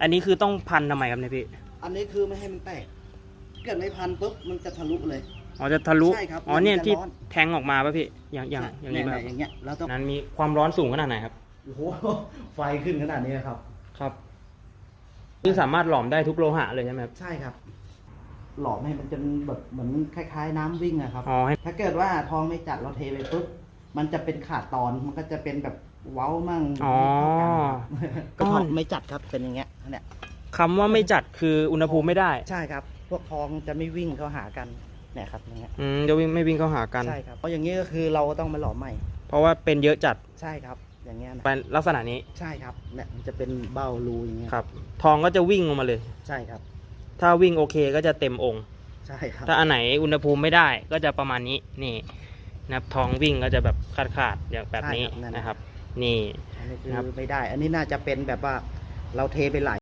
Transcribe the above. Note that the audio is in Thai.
อันนี้คือต้องพันทำไมครับเนี่ยพี่อันนี้คือไม่ให้มันแตกเกิดไม่พันปุ๊บมันจะทะลุเลย อ๋อจะทะลุใช่ครับอ๋อเนี่ยมันจะที่ร้อน แทงออกมาป่ะพี่อย่างอย่างใช่อย่างนี้เนี่แบบๆอย่างเงี้ยแล้วต้องนั้นมีความร้อนสูงขนาดไหนครับโอ้โหไฟขึ้นขนาดนี้ครับ ครับคือสามารถหลอมได้ทุกโลหะเลยใช่ไหมครับใช่ครับ หลอมให้มันจนแบบเหมือนคล้ายๆ น้ำวิ่งอะครับ อ๋อให้ถ้าเกิดว่าทองไม่จัดเราเทไปปุ๊บมันจะเป็นขาดตอนมันก็จะเป็นแบบเว้ามั่งอ๋อก็ทองไม่จัดครับเป็นอย่างเงี้ย เนี่ยคำว่าไม่จัดคืออุณหภูมิไม่ได้ใช่ครับ พวกทองจะไม่วิ่งเข้าหากันเนี่ยครับอย่างเงี้ยอืมจะวิ่งไม่วิ่งเข้าหากัน ใช่ครับเพราะอย่างนี้ก็คือเราก็ต้องมาหลอมใหม่ เพราะว่าเป็นเยอะจัดใช่ครับ อย่างเงี้ยนะเป็นลักษณะนี้ใช่ครับเนี่ยมันจะเป็นเบ้ารูอย่างเงี้ยครับ ทองก็จะวิ่งออกมาเลย ใช่ครับ ถ้าวิ่งโอเคก็จะเต็มองค์ ใช่ครับ ถ้าอันไหนอุณหภูมิไม่ได้ก็จะประมาณนี้นี่นะครับทองวิ่งก็จะแบบขาดขาดๆอย่างแบบนี้ใช่ครับนั่น นะครับ นี่ อันนี้คือครับไม่ได้ อันนี้น่าจะเป็นแบบว่าเราเทไปหลาย